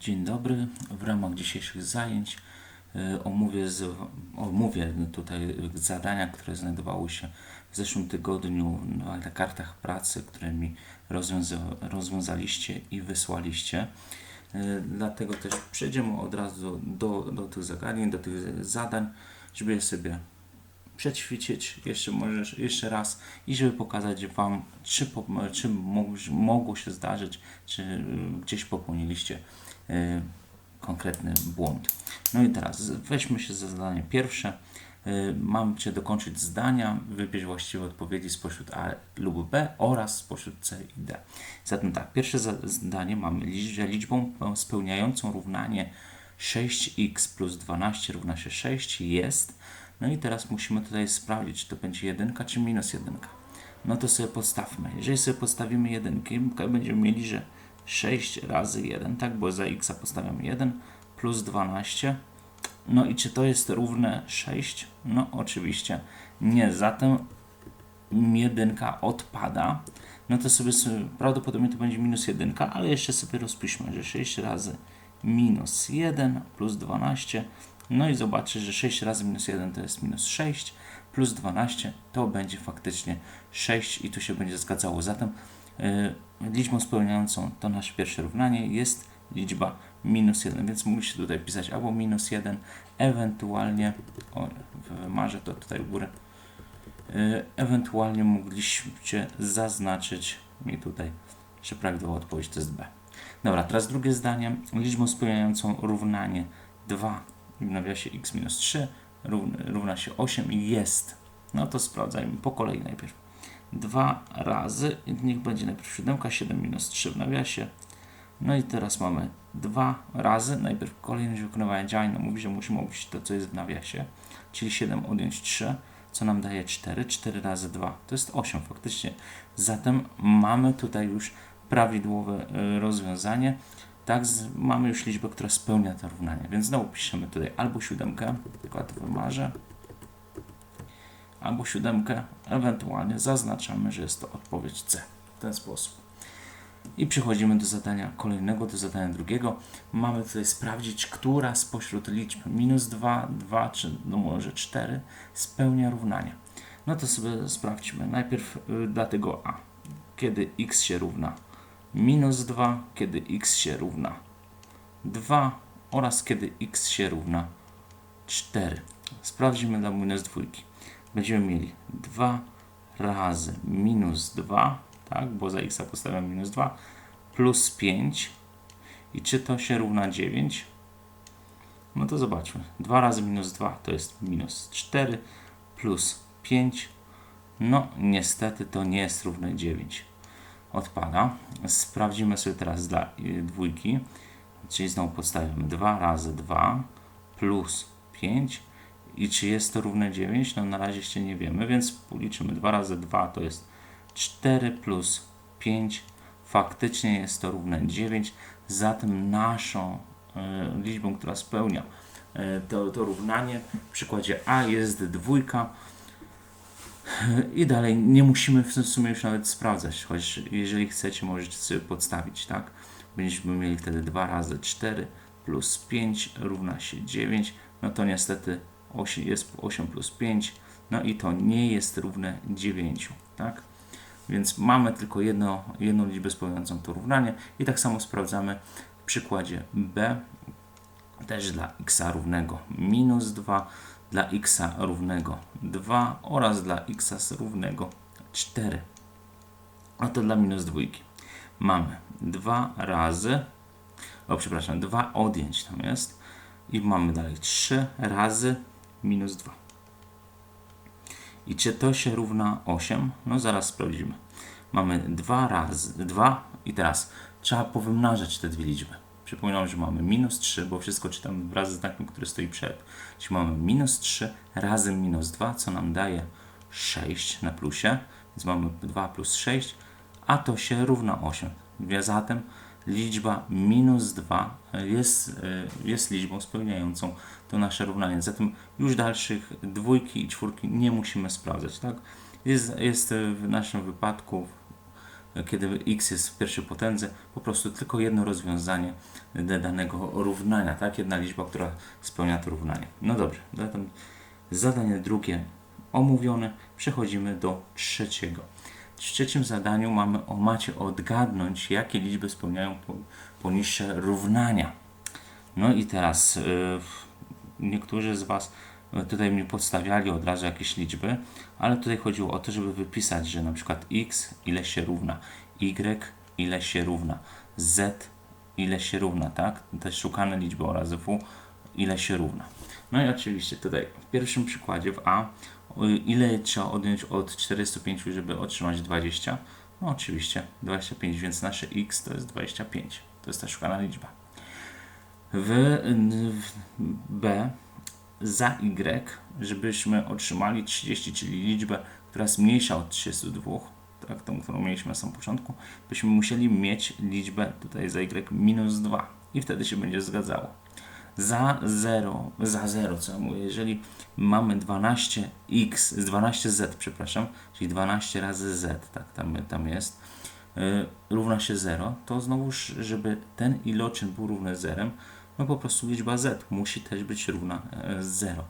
Dzień dobry. W ramach dzisiejszych zajęć y, omówię, z, omówię tutaj zadania, które znajdowały się w zeszłym tygodniu na kartach pracy, które mi rozwiąza, rozwiązaliście i wysłaliście. Y, Dlatego też przejdziemy od razu do, do tych zagadnień, do tych zadań, żeby je sobie przećwiczyć jeszcze, może, jeszcze raz i żeby pokazać Wam, czy, czy mogło, się zdarzyć, czy y, gdzieś popełniliście konkretny błąd. No i teraz weźmy się za zadanie pierwsze. Y, Mam Cię dokończyć zdania, wybierz właściwe odpowiedzi spośród A lub B oraz spośród C i D. Zatem tak, pierwsze zdanie mamy, że liczbą spełniającą równanie 6x plus 12 równa się 6 jest. No i teraz musimy tutaj sprawdzić, czy to będzie jedynka czy minus jedynka. No to sobie postawmy. Jeżeli sobie postawimy jedynki, będziemy mieli, że 6 razy 1, tak? Bo za x postawiamy 1 plus 12. No i czy to jest równe 6? No oczywiście nie. Zatem jedynka odpada. No to sobie, prawdopodobnie to będzie minus jedynka, ale jeszcze sobie rozpiszmy, że 6 razy minus 1 plus 12. No i zobaczysz, że 6 razy minus 1 to jest minus 6 plus 12 to będzie faktycznie 6 i tu się będzie zgadzało. Zatem liczbą spełniającą to nasze pierwsze równanie jest liczba minus 1, więc musi tutaj pisać albo minus 1, ewentualnie, o, wymarzę to tutaj w górę, yy, ewentualnie mogliście zaznaczyć mi tutaj, że prawidłowa odpowiedź to jest B. Dobra, teraz drugie zdanie. Liczbą spełniającą równanie 2 w nawiasie x minus 3 równa, równa się 8 i jest. No to sprawdzajmy po kolei najpierw. 2 razy, niech będzie najpierw 7, 7 minus 3 w nawiasie. No i teraz mamy 2 razy, najpierw kolejność wykonywania działań, no mówi, że musimy obliczyć to, co jest w nawiasie, czyli 7 odjąć 3, co nam daje 4, 4 razy 2, to jest 8 faktycznie. Zatem mamy tutaj już prawidłowe y, rozwiązanie. Tak, mamy już liczbę, która spełnia to równanie, więc znowu piszemy tutaj albo siódemkę, tylko ja to wymarzę, albo siódemkę, ewentualnie zaznaczamy, że jest to odpowiedź C. W ten sposób. I przechodzimy do zadania kolejnego, do zadania drugiego. Mamy tutaj sprawdzić, która spośród liczb minus 2, 2 czy no może 4 spełnia równanie. No to sobie sprawdźmy. Najpierw y, dla tego A. Kiedy x się równa minus 2, kiedy x się równa 2 oraz kiedy x się równa 4. Sprawdzimy dla minus dwójki. Będziemy mieli 2 razy minus 2, tak, bo za x postawiam minus 2, plus 5. I czy to się równa 9? No to zobaczmy. 2 razy minus 2 to jest minus 4 plus 5. No niestety to nie jest równe 9 odpada. Sprawdzimy sobie teraz dla y, dwójki, czyli znowu podstawiamy 2 razy 2 plus 5 i czy jest to równe 9? No na razie jeszcze nie wiemy, więc policzymy 2 razy 2 to jest 4 plus 5. Faktycznie jest to równe 9, zatem naszą y, liczbą, która spełnia y, to, to równanie w przykładzie A jest dwójka, i dalej nie musimy w sumie już nawet sprawdzać, choć jeżeli chcecie, możecie sobie podstawić, tak? Będziemy mieli wtedy 2 razy 4 plus 5 równa się 9. No to niestety 8, jest 8 plus 5, no i to nie jest równe 9, tak? Więc mamy tylko jedno, jedną liczbę spełniającą to równanie i tak samo sprawdzamy w przykładzie B, też dla x równego minus 2, dla x równego 2 oraz dla x równego 4. A to dla minus dwójki. Mamy 2 razy, o przepraszam, 2 odjęć tam jest i mamy dalej 3 razy minus 2. I czy to się równa 8? No zaraz sprawdzimy. Mamy 2 razy 2 i teraz trzeba powymnażać te dwie liczby. Przypominam, że mamy minus 3, bo wszystko czytam wraz z znakiem, który stoi przed. Czyli mamy minus 3 razy minus 2, co nam daje 6 na plusie. Więc mamy 2 plus 6, a to się równa 8. Więc Zatem liczba minus 2 jest, y, jest liczbą spełniającą to nasze równanie. Zatem już dalszych dwójki i czwórki nie musimy sprawdzać. Tak? Jest, jest w naszym wypadku kiedy x jest w pierwszej potędze, po prostu tylko jedno rozwiązanie danego równania, tak? Jedna liczba, która spełnia to równanie. No dobrze, zatem zadanie drugie omówione, przechodzimy do trzeciego. W trzecim zadaniu mamy, o, macie odgadnąć, jakie liczby spełniają po, poniższe równania. No i teraz y, niektórzy z Was y, tutaj mi podstawiali od razu jakieś liczby, ale tutaj chodziło o to, żeby wypisać, że na przykład x ile się równa, y ile się równa, z ile się równa, tak? Te szukane liczby oraz w ile się równa. No i oczywiście tutaj w pierwszym przykładzie w A ile trzeba odjąć od 405, żeby otrzymać 20? No oczywiście 25, więc nasze x to jest 25. To jest ta szukana liczba. W, w B za y, żebyśmy otrzymali 30, czyli liczbę, która jest mniejsza od 32, tak, tą, którą mieliśmy na samym początku, byśmy musieli mieć liczbę tutaj za y minus 2 i wtedy się będzie zgadzało. Za 0, za 0, co ja mówię, jeżeli mamy 12x, 12z, przepraszam, czyli 12 razy z, tak, tam, tam jest, yy, równa się 0, to znowuż, żeby ten iloczyn był równy zerem, no po prostu liczba z musi też być równa e, 0.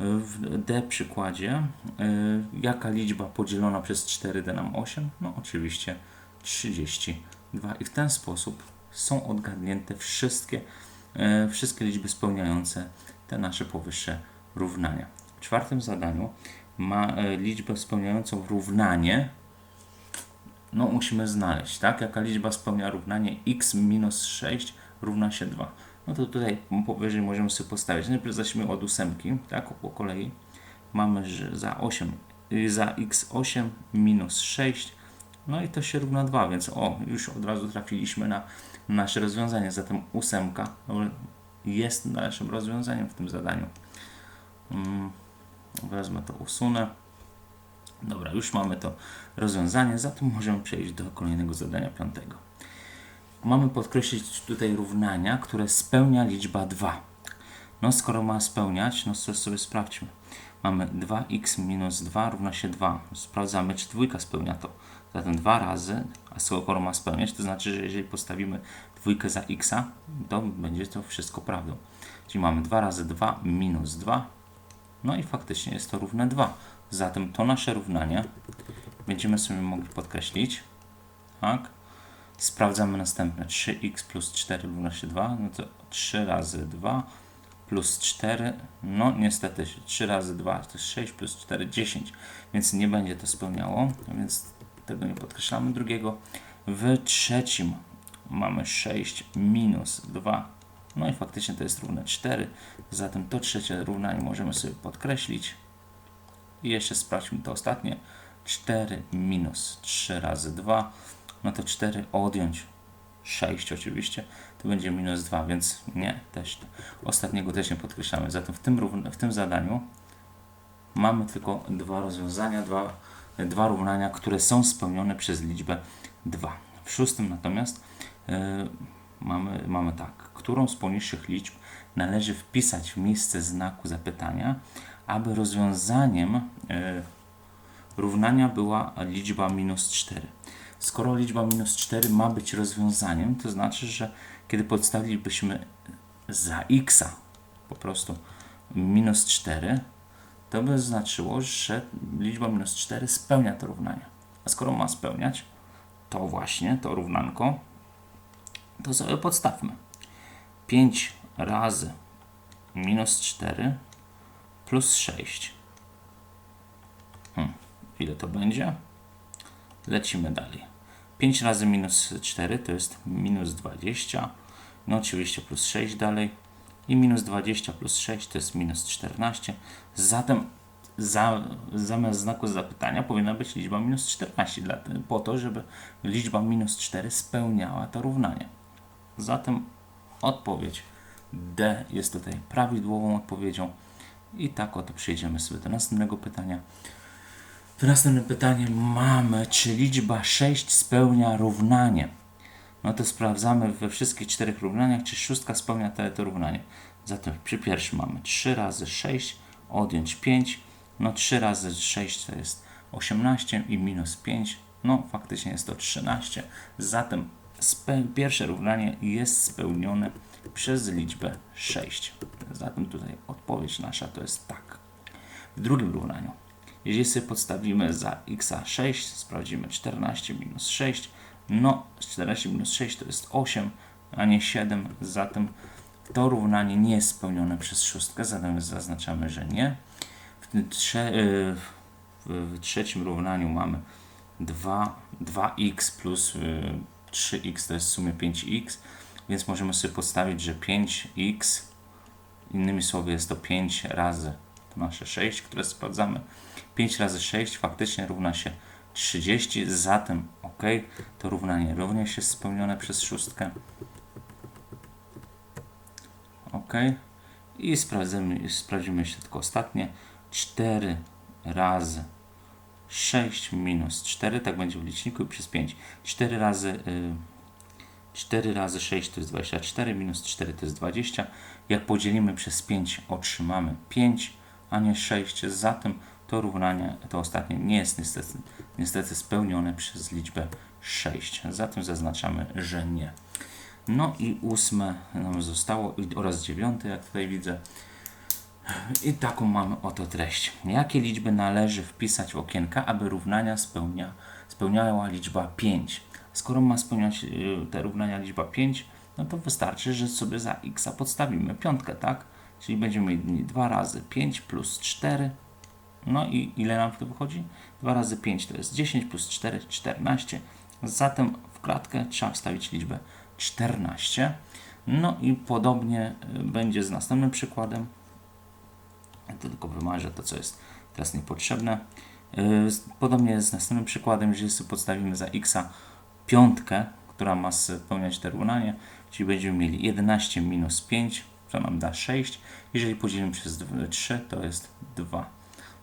W D przykładzie, y, jaka liczba podzielona przez 4 da nam 8? No oczywiście 32. I w ten sposób są odgadnięte wszystkie, wszystkie liczby spełniające te nasze powyższe równania. W czwartym zadaniu ma y, liczbę spełniającą równanie. No musimy znaleźć, tak? Jaka liczba spełnia równanie x minus 6 równa się 2 no to tutaj powyżej możemy sobie postawić. Najpierw zacznijmy od ósemki, tak, po kolei. Mamy, że za 8, y, za x8 minus 6, no i to się równa 2, więc o, już od razu trafiliśmy na nasze rozwiązanie. Zatem ósemka jest naszym rozwiązaniem w tym zadaniu. Hmm, wezmę to, usunę. Dobra, już mamy to rozwiązanie, zatem możemy przejść do kolejnego zadania piątego mamy podkreślić tutaj równania, które spełnia liczba 2. No skoro ma spełniać, no to sobie sprawdźmy. Mamy 2x minus 2 równa się 2. Sprawdzamy, czy dwójka spełnia to. Zatem 2 razy, a skoro ma spełniać, to znaczy, że jeżeli postawimy dwójkę za x, to będzie to wszystko prawdą. Czyli mamy 2 razy 2 minus 2. No i faktycznie jest to równe 2. Zatem to nasze równanie będziemy sobie mogli podkreślić. Tak? Sprawdzamy następne. 3x plus 4 równa się 2, no to 3 razy 2 plus 4, no niestety 3 razy 2 to jest 6 plus 4, 10, więc nie będzie to spełniało, więc tego nie podkreślamy. Drugiego w trzecim mamy 6 minus 2, no i faktycznie to jest równe 4, zatem to trzecie równanie możemy sobie podkreślić. I jeszcze sprawdźmy to ostatnie. 4 minus 3 razy 2 no to 4 odjąć 6 oczywiście, to będzie minus 2, więc nie, też ostatniego też nie podkreślamy. Zatem w tym, w tym zadaniu mamy tylko dwa rozwiązania, dwa, dwa równania, które są spełnione przez liczbę 2. W szóstym natomiast yy, mamy, mamy tak, którą z poniższych liczb należy wpisać w miejsce znaku zapytania, aby rozwiązaniem yy, równania była liczba minus 4 skoro liczba minus 4 ma być rozwiązaniem, to znaczy, że kiedy podstawilibyśmy za x po prostu minus 4, to by znaczyło, że liczba minus 4 spełnia to równanie. A skoro ma spełniać to właśnie, to równanko, to sobie podstawmy. 5 razy minus 4 plus 6. Hmm, ile to będzie? Lecimy dalej. 5 razy minus 4 to jest minus 20. No oczywiście plus 6 dalej. I minus 20 plus 6 to jest minus 14. Zatem za, zamiast znaku zapytania powinna być liczba minus 14, dla, po to, żeby liczba minus 4 spełniała to równanie. Zatem odpowiedź D jest tutaj prawidłową odpowiedzią. I tak oto przejdziemy sobie do następnego pytania. To następne pytanie mamy, czy liczba 6 spełnia równanie? No to sprawdzamy we wszystkich czterech równaniach, czy szóstka spełnia to, to równanie. Zatem przy pierwszym mamy 3 razy 6, odjąć 5. No 3 razy 6 to jest 18 i minus 5 No, faktycznie jest to 13. Zatem pierwsze równanie jest spełnione przez liczbę 6. Zatem tutaj odpowiedź nasza to jest tak. W drugim równaniu, jeżeli sobie podstawimy za x 6, sprawdzimy 14 minus 6, no 14 minus 6 to jest 8, a nie 7, zatem to równanie nie jest spełnione przez szóstkę, zatem zaznaczamy, że nie. W, trze- y, w, trzecim równaniu mamy 2, 2x plus y, 3x to jest w sumie 5x, więc możemy sobie podstawić, że 5x, innymi słowy jest to 5 razy to nasze 6, które sprawdzamy. 5 razy 6 faktycznie równa się 30, zatem ok, to równanie również jest spełnione przez szóstkę. Ok. I sprawdzimy, sprawdzimy jeszcze tylko ostatnie. 4 razy 6 minus 4, tak będzie w liczniku i przez 5. 4 razy, y, 4 razy 6 to jest 24, minus 4 to jest 20. Jak podzielimy przez 5 otrzymamy 5, a nie 6. Zatem to równanie, to ostatnie nie jest niestety, niestety spełnione przez liczbę 6. Zatem zaznaczamy, że nie. No i ósme nam zostało oraz dziewiąte, jak tutaj widzę. I taką mamy oto treść. Jakie liczby należy wpisać w okienka, aby równania spełnia, spełniała liczba 5? Skoro ma spełniać y, te równania liczba 5, no to wystarczy, że sobie za x podstawimy piątkę, tak? Czyli będziemy mieli 2 razy 5 plus 4. No i ile nam to wychodzi? 2 razy 5 to jest 10 plus 4, 14. Zatem w klatkę trzeba wstawić liczbę 14. No i podobnie y, będzie z następnym przykładem. Ja to tylko wymarzę to, co jest teraz niepotrzebne. Z- Podobnie z następnym przykładem, jeżeli sobie podstawimy za x piątkę, która ma spełniać te równanie, czyli będziemy mieli 11 minus 5, to nam da 6. Jeżeli podzielimy przez dw- 3, to jest 2.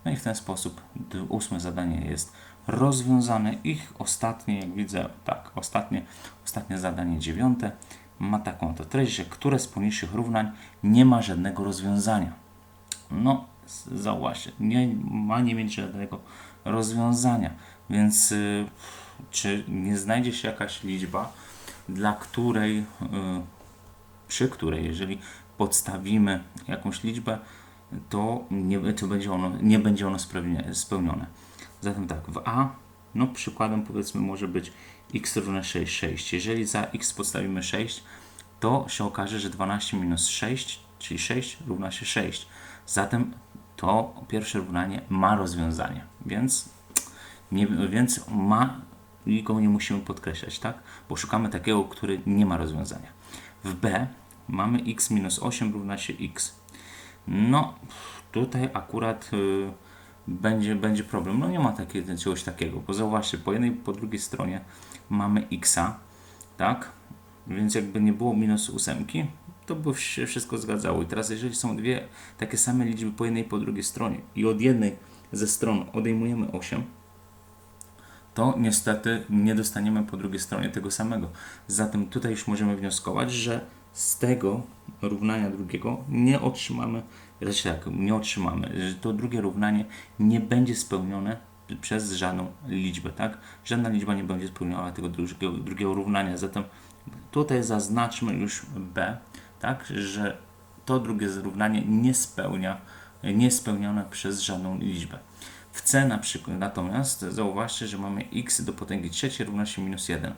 No i w ten sposób ósme zadanie jest rozwiązane. Ich ostatnie, jak widzę, tak, ostatnie, ostatnie zadanie dziewiąte ma taką to treść, że które z poniższych równań nie ma żadnego rozwiązania. No, zauważcie, nie ma nie mieć żadnego rozwiązania, więc y, czy nie znajdzie się jakaś liczba, dla której, y, przy której, jeżeli podstawimy jakąś liczbę, to nie, to będzie ono, nie będzie ono spełnione-. Zatem tak, w A, no przykładem powiedzmy może być x równe 6, 6. Jeżeli za x podstawimy 6, to się okaże, że 12 minus 6, czyli 6 równa się 6. Zatem to pierwsze równanie ma rozwiązanie, więc, nie, więc ma i go nie musimy podkreślać, tak? Bo szukamy takiego, który nie ma rozwiązania. W B mamy x minus 8 równa się x. No, tutaj akurat y, będzie, będzie problem. No nie ma takiego, czegoś takiego, bo zauważcie, po jednej po drugiej stronie mamy xa, tak? Więc jakby nie było minus ósemki, to by się wszystko zgadzało. I teraz jeżeli są dwie takie same liczby po jednej po drugiej stronie i od jednej ze stron odejmujemy 8, to niestety nie dostaniemy po drugiej stronie tego samego. Zatem tutaj już możemy wnioskować, że z tego równania drugiego nie otrzymamy, znaczy tak, nie otrzymamy, że to drugie równanie nie będzie spełnione przez żadną liczbę, tak? Żadna liczba nie będzie spełniała tego drugiego, drugiego równania, zatem tutaj zaznaczmy już B, tak, że to drugie zrównanie nie spełnia, nie spełnione przez żadną liczbę. W C na przykład natomiast zauważcie, że mamy x do potęgi trzeciej równa się minus 1.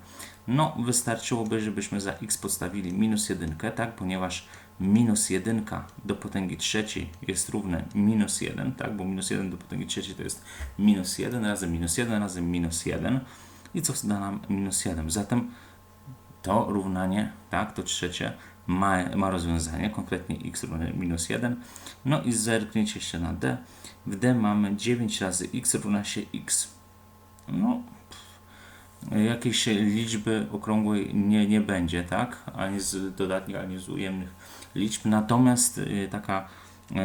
No, wystarczyłoby, żebyśmy za x podstawili minus 1, tak, ponieważ minus 1 do potęgi trzeciej jest równe minus 1, tak, bo minus 1 do potęgi trzeciej to jest minus 1 razy minus 1 razy minus 1 i co da nam minus 7. Zatem to równanie, tak, to trzecie ma, ma rozwiązanie, konkretnie x równa minus 1. No i zerknięcie się na d. W d mamy 9 razy x równa się x. No, jakiejś liczby okrągłej nie, nie będzie, tak, ani z dodatnich, ani z ujemnych liczb. Natomiast y, taka y,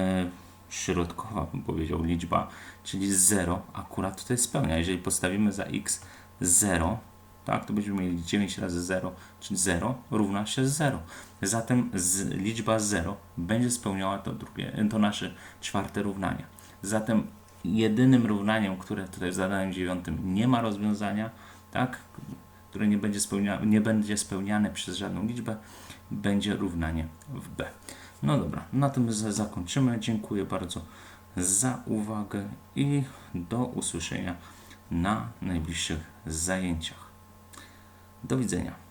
środkowa, bym powiedział, liczba, czyli 0, akurat tutaj spełnia. Jeżeli postawimy za x 0, tak, to będziemy mieli 9 razy 0, czyli 0 równa się 0. Zatem z, liczba 0 będzie spełniała to, drugie, to nasze czwarte równanie. Zatem jedynym równaniem, które tutaj w zadaniu dziewiątym nie ma rozwiązania, tak, które nie będzie, spełnia, nie będzie spełniane przez żadną liczbę, będzie równanie w B. No dobra, na tym za- zakończymy. Dziękuję bardzo za uwagę i do usłyszenia na najbliższych zajęciach. Do widzenia.